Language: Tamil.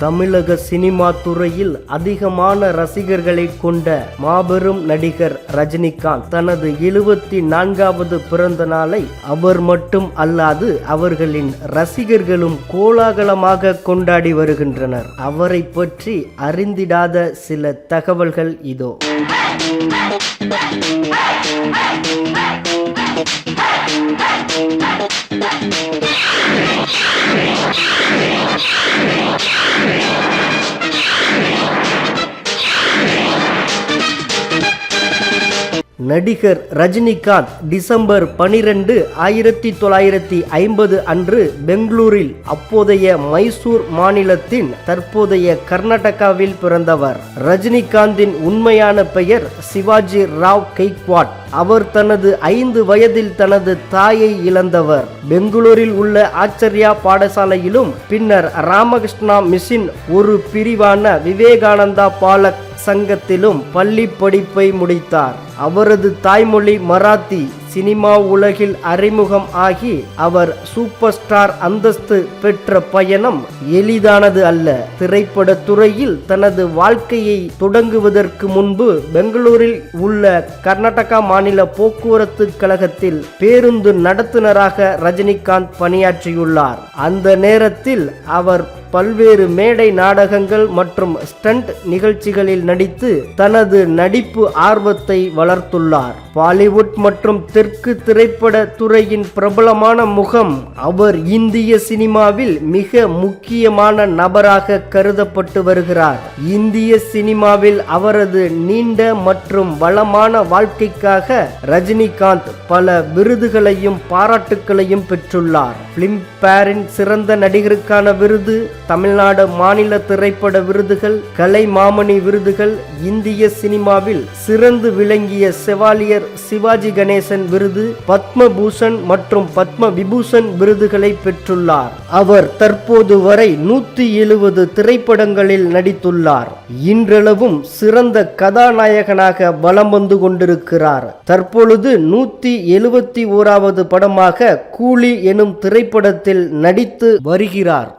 தமிழக சினிமா துறையில் அதிகமான ரசிகர்களை கொண்ட மாபெரும் நடிகர் ரஜினிகாந்த். தனது எழுபத்தி நான்காவது பிறந்த நாளை அவர் மட்டும் அல்லாது அவர்களின் ரசிகர்களும் கோலாகலமாக கொண்டாடி வருகின்றனர். அவரை பற்றி அறிந்திடாத சில தகவல்கள் இதோ. நடிகர் ரஜினிகாந்த் டிசம்பர் பனிரெண்டு ஆயிரத்தி தொள்ளாயிரத்தி ஐம்பது அன்று பெங்களூரில் அப்போதைய மைசூர் மாநிலத்தின் தற்போதைய கர்நாடகாவில் பிறந்தவர். ரஜினிகாந்தின் உண்மையான பெயர் சிவாஜி ராவ் கெய்க்வாட். அவர் தனது ஐந்து வயதில் தனது தாயை இழந்தவர். பெங்களூரில் உள்ள ஆச்சர்யா பாடசாலையிலும் பின்னர் ராமகிருஷ்ணா மிஷின் ஒரு பிரிவான விவேகானந்தா பாலக் சங்கத்திலும் பள்ளி படிப்பை முடித்தார். அவரது தாய்மொழி மராத்தி சினிமா உலகில் அறிமுகம் ஆகி அவர் சூப்பர் ஸ்டார் அந்தஸ்து பெற்ற பயணம் எளிதானது அல்ல. திரைப்பட துறையில் தனது வாழ்க்கையை தொடங்குவதற்கு முன்பு பெங்களூரில் உள்ள கர்நாடகா மாநில போக்குவரத்து கழகத்தில் பேருந்து நடத்துனராக ரஜினிகாந்த் பணியாற்றியுள்ளார். அந்த நேரத்தில் அவர் பல்வேறு மேடை நாடகங்கள் மற்றும் ஸ்டண்ட் நிகழ்ச்சிகளில் நடித்து தனது நடிப்பு ஆர்வத்தை வளர்த்துள்ளார். பாலிவுட் மற்றும் தெற்கு திரைப்பட துறையின் பிரபலமான முகம் அவர் இந்திய சினிமாவில் மிக முக்கியமான நபராக கருதப்பட்டு வருகிறார். இந்திய சினிமாவில் அவரது நீண்ட மற்றும் வளமான வாழ்க்கைக்காக ரஜினிகாந்த் பல விருதுகளையும் பாராட்டுக்களையும் பெற்றுள்ளார். பிலிம்பேரின் சிறந்த நடிகருக்கான விருது தமிழ்நாடு மாநில திரைப்பட விருதுகள் கலை மாமணி விருதுகள் இந்திய சினிமாவில் சிறந்து விளங்கிய செவாலியர் சிவாஜி கணேசன் விருது பத்மபூஷன் மற்றும் பத்ம விபூஷன் விருதுகளை பெற்றுள்ளார். அவர் தற்போது வரை நூத்தி எழுபது திரைப்படங்களில் நடித்துள்ளார். இன்றளவும் சிறந்த கதாநாயகனாக வலம் வந்து கொண்டிருக்கிறார். தற்பொழுது நூத்தி எழுபத்தி ஓராவது படமாக கூலி எனும் திரைப்படத்தில் நடித்து வருகிறார்.